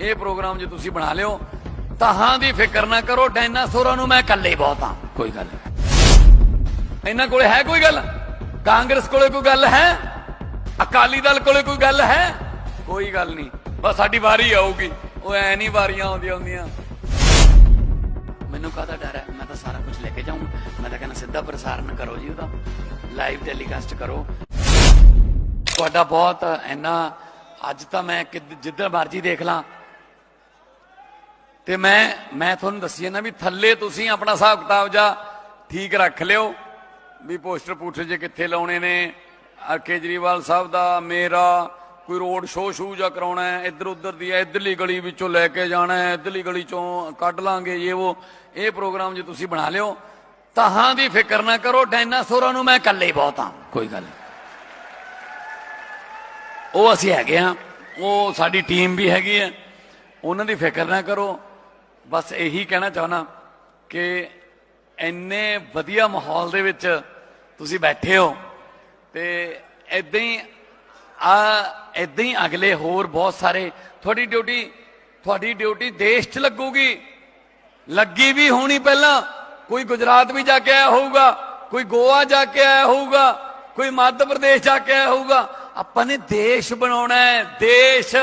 ਇਹ ਪ੍ਰੋਗਰਾਮ ਜੇ ਤੁਸੀਂ ਬਣਾ ਲਿਓ, ਤਹਾਂ ਦੀ ਫਿਕਰ ਨਾ ਕਰੋ, ਡਾਇਨਾਸੌਰਾਂ ਨੂੰ ਮੈਂ ਇਕੱਲੇ ਬਹੁਤ ਹਾਂ। ਕੋਈ ਗੱਲ ਇਹਨਾਂ ਕੋਲੇ ਹੈ ਕੋਈ ਗੱਲ? ਕਾਂਗਰਸ ਕੋਲੇ ਕੋਈ ਗੱਲ ਹੈ? ਅਕਾਲੀ ਦਲ ਕੋਲੇ ਕੋਈ ਗੱਲ ਹੈ? ਕੋਈ ਗੱਲ ਨਹੀਂ। ਬਸ ਸਾਡੀ ਵਾਰੀ ਆਊਗੀ। ਉਹ ਐ ਨਹੀਂ ਵਾਰੀਆਂ ਆਉਂਦੀਆਂ ਹੁੰਦੀਆਂ। ਮੈਨੂੰ ਕਾਹਦਾ ਡਰ ਹੈ? ਮੈਂ ਤਾਂ ਸਾਰਾ ਕੁਝ ਲੈ ਕੇ ਜਾਊਂਗਾ। ਮੈਂ ਤਾਂ ਕਹਿੰਦਾ ਸਿੱਧਾ ਪ੍ਰਸਾਰਣ ਕਰੋ ਜੀ ਉਹਦਾ। ਲਾਈਵ ਟੈਲੀਕਾਸਟ ਕਰੋ। ਤੁਹਾਡਾ ਬਹੁਤ ਇੰਨਾ ਅੱਜ ਤਾਂ ਮੈਂ ਕਿੱਦ- ਜਿੱਧਰ ਮਰਜ਼ੀ ਦੇਖ ਲਾਂ। ਤੇ ਮੈਂ ਮੈਂ ਤੁਹਾਨੂੰ ਦੱਸੀ ਜਾਂਦਾ ਵੀ ਥੱਲੇ ਤੁਸੀਂ ਆਪਣਾ ਹਿਸਾਬ ਕਿਤਾਬ ਜਾ ਠੀਕ ਰੱਖ ਲਿਓ ਵੀ ਪੋਸਟਰ ਪੂਸਟਰ ਜੇ ਕਿੱਥੇ ਲਾਉਣੇ ਨੇ ਕੇਜਰੀਵਾਲ ਸਾਹਿਬ ਦਾ ਮੇਰਾ, ਕੋਈ ਰੋਡ ਸ਼ੋਅ ਸ਼ੂ ਜਾਂ ਕਰਾਉਣਾ ਹੈ, ਇੱਧਰ ਉੱਧਰ ਦੀ ਹੈ, ਇੱਧਰਲੀ ਗਲੀ ਵਿੱਚੋਂ ਲੈ ਕੇ ਜਾਣਾ ਹੈ, ਇੱਧਰਲੀ ਗਲੀ ਚੋਂ ਕੱਢ ਲਾਂਗੇ, ਇਹ ਉਹ, ਇਹ ਪ੍ਰੋਗਰਾਮ ਜੇ ਤੁਸੀਂ ਬਣਾ ਲਿਓ, ਤਹਾਂ ਦੀ ਫਿਕਰ ਨਾ ਕਰੋ, ਡਾਇਨਾਸੌਰਾਂ ਨੂੰ ਮੈਂ ਇਕੱਲੇ ਹੀ ਬਹੁਤ ਹਾਂ, ਕੋਈ ਗੱਲ ਨਹੀਂ। ਉਹ ਅਸੀਂ ਹੈਗੇ ਆ ਉਹ ਸਾਡੀ ਟੀਮ ਵੀ ਹੈਗੀ ਹੈ, ਉਹਨਾਂ ਦੀ ਫਿਕਰ ਨਾ ਕਰੋ ਬਸ ਇਹੀ ਕਹਿਣਾ ਚਾਹਣਾ ਕਿ ਇੰਨੇ ਵਧੀਆ ਮਾਹੌਲ ਦੇ ਵਿੱਚ ਤੁਸੀਂ ਬੈਠੇ ਹੋ ਤੇ ਇਦਾਂ ਹੀ ਆ ਇਦਾਂ ਹੀ ਅਗਲੇ ਹੋਰ ਬਹੁਤ ਸਾਰੇ, ਤੁਹਾਡੀ ਡਿਊਟੀ ਤੁਹਾਡੀ ਡਿਊਟੀ ਦੇਸ਼ 'ਚ ਲੱਗੂਗੀ। ਲੱਗੀ ਵੀ ਹੋਣੀ ਪਹਿਲਾਂ। ਕੋਈ ਗੁਜਰਾਤ ਵੀ ਜਾ ਕੇ ਆਇਆ ਹੋਊਗਾ, ਕੋਈ ਗੋਆ ਜਾ ਕੇ ਆਇਆ ਹੋਊਗਾ, ਕੋਈ ਮੱਧ ਪ੍ਰਦੇਸ਼ ਜਾ ਕੇ ਆਇਆ ਹੋਊਗਾ। ਆਪਾਂ ਨੇ ਦੇਸ਼ ਬਣਾਉਣਾ ਹੈ, ਦੇਸ਼।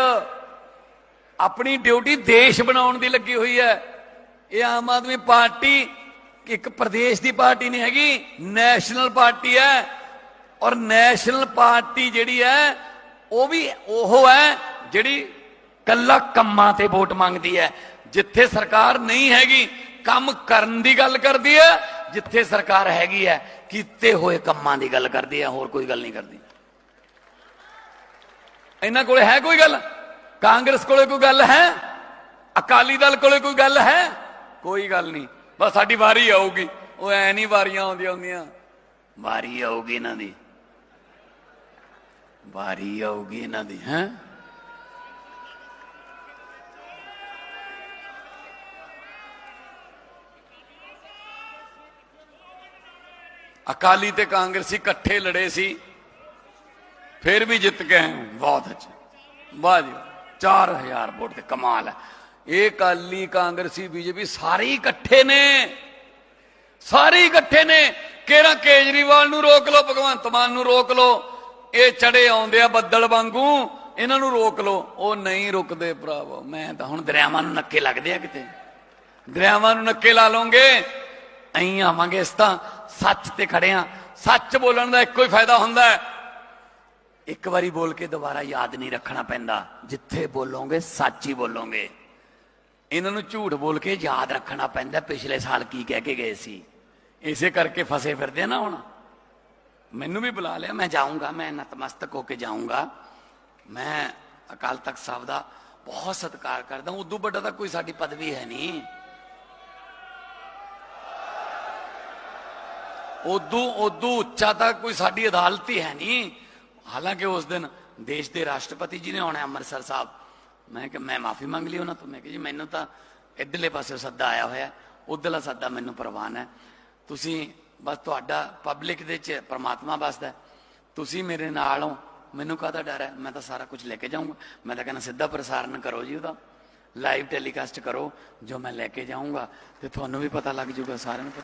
ਆਪਣੀ ਡਿਊਟੀ ਦੇਸ਼ ਬਣਾਉਣ ਦੀ ਲੱਗੀ ਹੋਈ ਹੈ। ਇਹ ਆਮ ਆਦਮੀ ਪਾਰਟੀ ਇੱਕ ਪ੍ਰਦੇਸ਼ ਦੀ ਪਾਰਟੀ ਨਹੀਂ ਹੈਗੀ, ਨੈਸ਼ਨਲ ਪਾਰਟੀ ਹੈ। ਔਰ ਨੈਸ਼ਨਲ ਪਾਰਟੀ ਜਿਹੜੀ ਹੈ, ਉਹ ਵੀ ਉਹ ਹੈ ਜਿਹੜੀ ਕੱਲਾ ਕੰਮਾਂ ਤੇ ਵੋਟ ਮੰਗਦੀ ਹੈ। ਜਿੱਥੇ ਸਰਕਾਰ ਨਹੀਂ ਹੈਗੀ, ਕੰਮ ਕਰਨ ਦੀ ਗੱਲ ਕਰਦੀ ਹੈ, ਜਿੱਥੇ ਸਰਕਾਰ ਹੈਗੀ ਹੈ, ਕੀਤੇ ਹੋਏ ਕੰਮਾਂ ਦੀ ਗੱਲ ਕਰਦੀ ਹੈ, ਹੋਰ ਕੋਈ ਗੱਲ ਨਹੀਂ ਕਰਦੀ। ਇਹਨਾਂ ਕੋਲੇ ਹੈ ਕੋਈ ਗੱਲ? ਕਾਂਗਰਸ ਕੋਲੇ ਕੋਈ ਗੱਲ ਹੈ? ਅਕਾਲੀ ਦਲ ਕੋਲੇ ਕੋਈ ਗੱਲ ਹੈ? ਕੋਈ ਗੱਲ ਨਹੀਂ। ਬਸ ਸਾਡੀ ਵਾਰੀ ਆਊਗੀ। ਉਹ ਐ ਨਹੀਂ ਵਾਰੀਆਂ ਆਉਂਦੀਆਂ ਹੁੰਦੀਆਂ। ਵਾਰੀ ਆਊਗੀ ਇਹਨਾਂ ਦੀ। ਵਾਰੀ ਆਊਗੀ ਇਹਨਾਂ ਦੀ, ਹੈ? ਅਕਾਲੀ ਤੇ ਕਾਂਗਰਸੀ ਇਕੱਠੇ ਲੜੇ ਸੀ। ਫਿਰ ਵੀ ਜਿੱਤ ਗਏ ਬਹੁਤ ਅੱਛਾ ਵਾਹ ਜੀ 4000 ਵੋਟ ਤੇ ਕਮਾਲ ਹੈ। ਇਹ ਕਾਲੀ ਕਾਂਗਰਸੀ, ਬੀਜੇਪੀ ਸਾਰੇ ਇਕੱਠੇ ਨੇ। ਸਾਰੇ ਇਕੱਠੇ ਨੇ। ਕਿਹੜਾ ਕੇਜਰੀਵਾਲ ਨੂੰ ਰੋਕ ਲਓ, ਭਗਵੰਤ ਮਾਨ ਨੂੰ ਰੋਕ ਲਓ। ਇਹ ਚੜੇ ਆਉਂਦੇ ਆ ਬੱਦਲ ਵਾਂਗੂ, ਇਹਨਾਂ ਨੂੰ ਰੋਕ ਲਓ। ਉਹ ਨਹੀਂ ਰੁਕਦੇ ਭਰਾਵੋ। ਮੈਂ ਤਾਂ ਹੁਣ ਦਰਿਆਵਾਂ ਨੂੰ ਨੱਕੇ ਲੱਗਦੇ ਆ ਕਿਤੇ। ਦਰਿਆਵਾਂ ਨੂੰ ਨੱਕੇ ਲਾ ਲਓਗੇ, ਐਂ ਆਵਾਂਗੇ ਇਸ ਤਾਂ। ਸੱਚ ਤੇ ਖੜੇ ਆ। ਸੱਚ ਬੋਲਣ ਦਾ ਇੱਕੋ ਹੀ ਫਾਇਦਾ ਹੁੰਦਾ ਹੈ। ਇੱਕ ਵਾਰੀ ਬੋਲ ਕੇ ਦੁਬਾਰਾ ਯਾਦ ਨਹੀਂ ਰੱਖਣਾ ਪੈਂਦਾ। ਜਿੱਥੇ ਬੋਲੋਗੇ, ਸੱਚ ਹੀ ਬੋਲੋਗੇ। ਇਹਨਾਂ ਨੂੰ ਝੂਠ ਬੋਲ ਕੇ ਯਾਦ ਰੱਖਣਾ ਪੈਂਦਾ, ਪਿਛਲੇ ਸਾਲ ਕੀ ਕਹਿ ਕੇ ਗਏ ਸੀ। ਇਸੇ ਕਰਕੇ ਫਸੇ ਫਿਰਦੇ ਨਾ ਹੁਣ। ਮੈਨੂੰ ਵੀ ਬੁਲਾ ਲਿਆ, ਮੈਂ ਜਾਊਂਗਾ, ਮੈਂ ਨਤਮਸਤਕ ਹੋ ਕੇ ਜਾਊਂਗਾ। ਮੈਂ ਅਕਾਲ ਤਖਤ ਸਾਹਿਬ ਦਾ ਬਹੁਤ ਸਤਿਕਾਰ ਕਰਦਾ ਉਦੋਂ ਵੱਡਾ ਤਾਂ ਕੋਈ ਸਾਡੀ ਪਦਵੀ ਹੈ ਨਹੀਂ। ਉਦੋਂ ਉਦੋਂ ਉੱਚਾ ਤਾਂ ਕੋਈ ਸਾਡੀ ਅਦਾਲਤ ਹੀ ਹੈ ਨਹੀਂ। ਹਾਲਾਂਕਿ ਉਸ ਦਿਨ ਦੇਸ਼ ਦੇ ਰਾਸ਼ਟਰਪਤੀ ਜੀ ਨੇ ਆਉਣਾ ਅੰਮ੍ਰਿਤਸਰ ਸਾਹਿਬ। ਮੈਂ ਕਿ ਮੈਂ ਮਾਫੀ ਮੰਗ ਲਈ ਉਹਨਾਂ ਤੋਂ। ਮੈਂ ਕਿ ਜੀ, ਮੈਨੂੰ ਤਾਂ ਇਧਰਲੇ ਪਾਸੇ ਸੱਦਾ ਆਇਆ ਹੋਇਆ ਉਧਰਲਾ ਸੱਦਾ ਮੈਨੂੰ ਪ੍ਰਵਾਨ ਹੈ। ਤੁਸੀਂ ਬਸ ਤੁਹਾਡਾ ਪਬਲਿਕ ਦੇ ਚ ਪ੍ਰਮਾਤਮਾ ਵਸਦਾ ਤੁਸੀਂ ਮੇਰੇ ਨਾਲ ਹੋ। ਮੈਨੂੰ ਕਾਹਦਾ ਡਰ ਹੈ? ਮੈਂ ਤਾਂ ਸਾਰਾ ਕੁਝ ਲੈ ਕੇ ਜਾਊਂਗਾ। ਮੈਂ ਤਾਂ ਕਹਿੰਦਾ, ਸਿੱਧਾ ਪ੍ਰਸਾਰਣ ਕਰੋ ਜੀ ਉਹਦਾ। ਲਾਈਵ ਟੈਲੀਕਾਸਟ ਕਰੋ। ਜੋ ਮੈਂ ਲੈ ਕੇ ਜਾਊਂਗਾ ਤੇ ਤੁਹਾਨੂੰ ਵੀ ਪਤਾ ਲੱਗ ਜਾਊਗਾ, ਸਾਰਿਆਂ ਨੂੰ ਪਤਾ